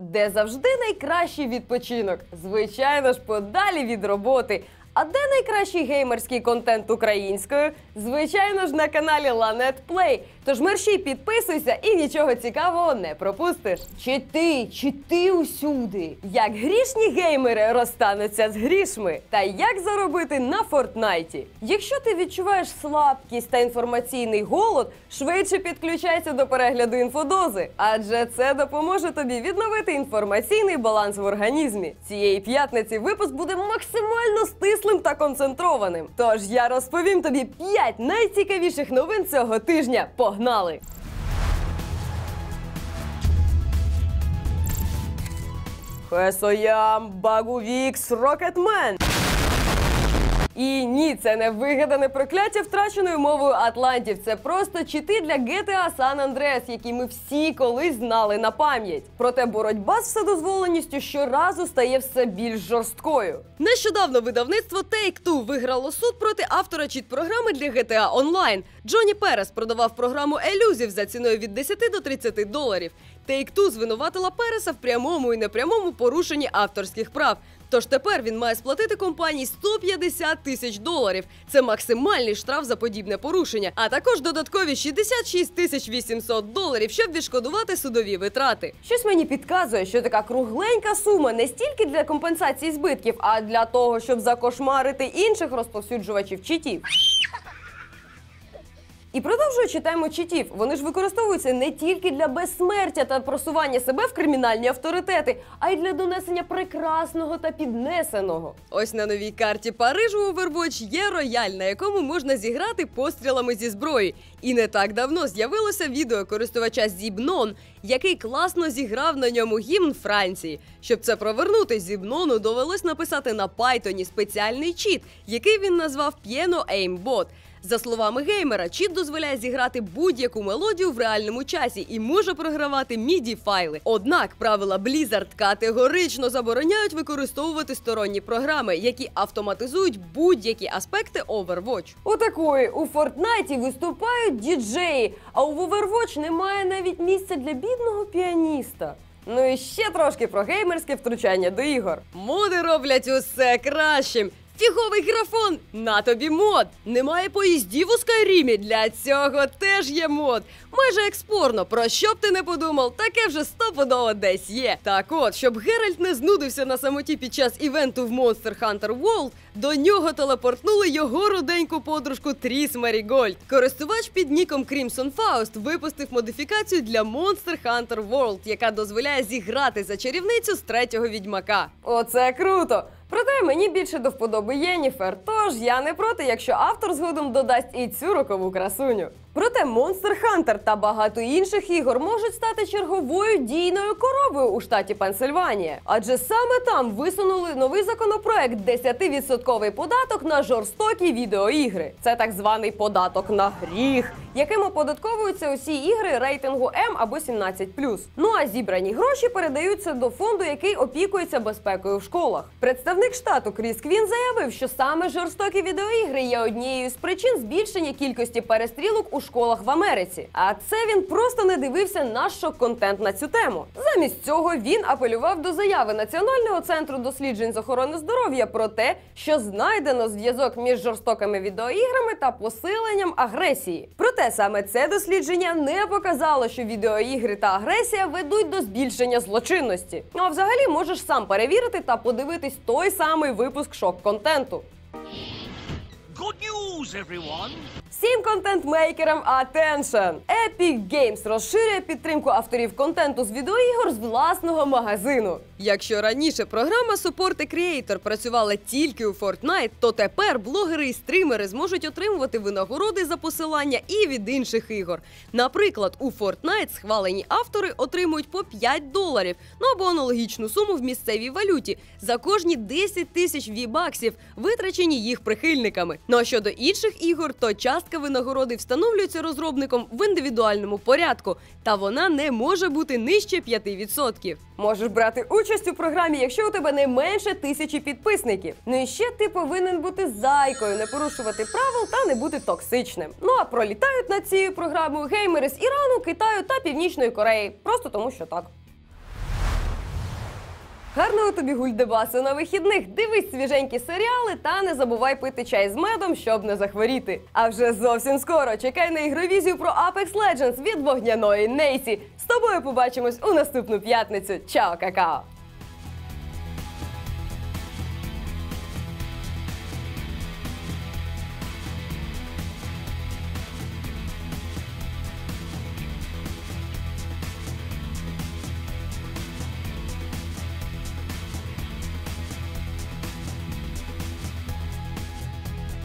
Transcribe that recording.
Де завжди найкращий відпочинок? Звичайно ж, подалі від роботи. А де найкращий геймерський контент українською? Звичайно ж, на каналі Lanet Play. Тож мерщій підписуйся і нічого цікавого не пропустиш. Чи ти, чи ти усюди? Як грішні геймери розстануться з грішми? Та як заробити на Фортнайті? Якщо ти відчуваєш слабкість та інформаційний голод, швидше підключайся до перегляду інфодози, адже це допоможе тобі відновити інформаційний баланс в організмі. Цієї п'ятниці випуск буде максимально стислим та концентрованим. Тож я розповім тобі 5 найцікавіших новин цього тижня. Погнали! Хесоям Багувікс Рокетмен. І ні, це не вигадане прокляття втраченою мовою Атлантів. Це просто чити для GTA San Andreas, які ми всі колись знали на пам'ять. Проте боротьба з вседозволеністю щоразу стає все більш жорсткою. Нещодавно видавництво Take-Two виграло суд проти автора чіт-програми для GTA Online. Джоні Перес продавав програму Елюзів за ціною від 10 до 30 доларів. Take-Two звинуватила Переса в прямому і непрямому порушенні авторських прав. Тож тепер він має сплатити компанії 150 тисяч доларів. Це максимальний штраф за подібне порушення, а також додаткові 66 тисяч 800 доларів, щоб відшкодувати судові витрати. Щось мені підказує, що така кругленька сума не стільки для компенсації збитків, а для того, щоб закошмарити інших розповсюджувачів читів. І продовжуючи тему читів, вони ж використовуються не тільки для безсмертя та просування себе в кримінальні авторитети, а й для донесення прекрасного та піднесеного. Ось на новій карті Парижу Overwatch є рояль, на якому можна зіграти пострілами зі зброї. І не так давно з'явилося відео користувача Зібнон, який класно зіграв на ньому гімн Франції. Щоб це провернути, Зібнону довелось написати на Пайтоні спеціальний чіт, який він назвав Piano Aimbot. За словами геймера, чіт дозволяє зіграти будь-яку мелодію в реальному часі і може програвати міді файли. Однак правила Blizzard категорично забороняють використовувати сторонні програми, які автоматизують будь-які аспекти Overwatch. Отакої у Фортнайті виступають діджеї, а у Overwatch немає навіть місця для бідного піаніста. Ну і ще трошки про геймерське втручання до ігор. Моди роблять усе кращим. Фіговий графон! На тобі мод! Немає поїздів у Скайрімі. Для цього теж є мод. Майже як спорно, про що б ти не подумав, таке вже стопудово десь є. Так от, щоб Геральт не знудився на самоті під час івенту в Monster Hunter World, до нього телепортнули його руденьку подружку Тріс Мерігольд. Користувач під ніком Crimson Faust випустив модифікацію для Monster Hunter World, яка дозволяє зіграти за чарівницю з третього відьмака. Оце круто! Проте мені більше до вподоби Єніфер, тож я не проти, якщо автор згодом додасть і цю рокову красуню. Проте Monster Hunter та багато інших ігор можуть стати черговою дійною коровою у штаті Пенсильванія. Адже саме там висунули новий законопроект 10% податок на жорстокі відеоігри. Це так званий податок на гріх, яким оподатковуються усі ігри рейтингу М або 17+. Ну а зібрані гроші передаються до фонду, який опікується безпекою в школах. Представник штату Кріс Квін заявив, що саме жорстокі відеоігри є однією з причин збільшення кількості перестрілок у школах в Америці. А це він просто не дивився на шок-контент на цю тему. Замість цього він апелював до заяви Національного центру досліджень з охорони здоров'я про те, що знайдено зв'язок між жорстокими відеоіграми та посиленням агресії. Проте саме це дослідження не показало, що відеоігри та агресія ведуть до збільшення злочинності. Ну а взагалі можеш сам перевірити та подивитись той самий випуск шок-контенту. Good news, everyone! Всім контент-мейкерам attention! Epic Games розширює підтримку авторів контенту з відеоігор з власного магазину. Якщо раніше програма Support a Creator працювала тільки у Fortnite, то тепер блогери і стрімери зможуть отримувати винагороди за посилання і від інших ігор. Наприклад, у Fortnite схвалені автори отримують по 5 доларів, ну або аналогічну суму в місцевій валюті за кожні 10 тисяч вібаксів, витрачені їх прихильниками. Ну а щодо інших ігор, то частка винагороди встановлюється розробником в індивідуальному порядку, та вона не може бути нижче 5%. Можеш брати участь у програмі, якщо у тебе не менше тисячі підписників. Ну і ще ти повинен бути зайкою, не порушувати правил та не бути токсичним. Ну а пролітають над цією програмою геймери з Ірану, Китаю та Північної Кореї, просто тому що так. Гарного тобі гульдебасу на вихідних. Дивись свіженькі серіали та не забувай пити чай з медом, щоб не захворіти. А вже зовсім скоро чекай на ігровізію про Apex Legends від вогняної Нейсі. З тобою побачимось у наступну п'ятницю. Чао, какао!